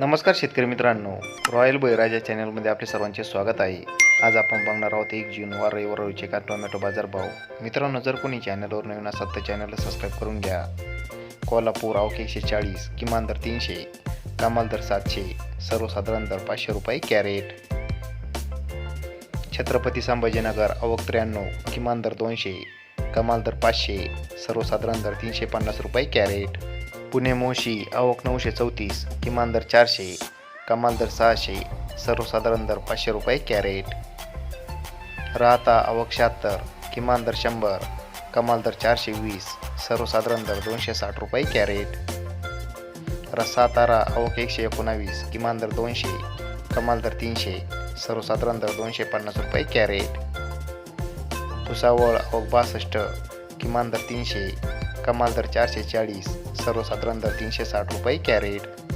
नमस्कार शेतकरी मित्रांनो. रॉयल बळीराजा चॅनलमध्ये आपले सर्वांचे स्वागत आहे. आज आपण बघणार आहोत एक जून वार रविवार रोजचे का टोमॅटो बाजार भाव. मित्रांनो जर कोणी चॅनलवर नवीन असाल तर चॅनलला सबस्क्राईब करून घ्या. कोल्हापूर आवक एकशे चाळीस किमान दर तीनशे कमाल दर सातशे सर्वसाधारण दर पाचशे रुपये कॅरेट. छत्रपती संभाजीनगर आवक त्र्याण्णव किमान दर दोनशे कमाल दर पाचशे सर्वसाधारण दर तीनशे पन्नास रुपये कॅरेट. पुणे मोशी आवक नऊशे चौतीस किमान दर चारशे कमाल दर सहाशे सर्वसाधारण दर पाचशे रुपये कॅरेट. राहता आवक शहात्तर किमान दर शंभर कमाल दर चारशे वीस सर्वसाधारण दर दोनशे साठ रुपये कॅरेट. रस्सा तारा आवक एकशे एकोणावीस किमान दर दोनशे कमाल दर तीनशे सर्वसाधारण दर दोनशे पन्नास रुपये कॅरेट. भुसावळ आवक बासष्ट किमान दर तीनशे कमाल दर चारशे चाळीस सर्वसाधारण दर तीनशे साठ रुपये कॅरेट.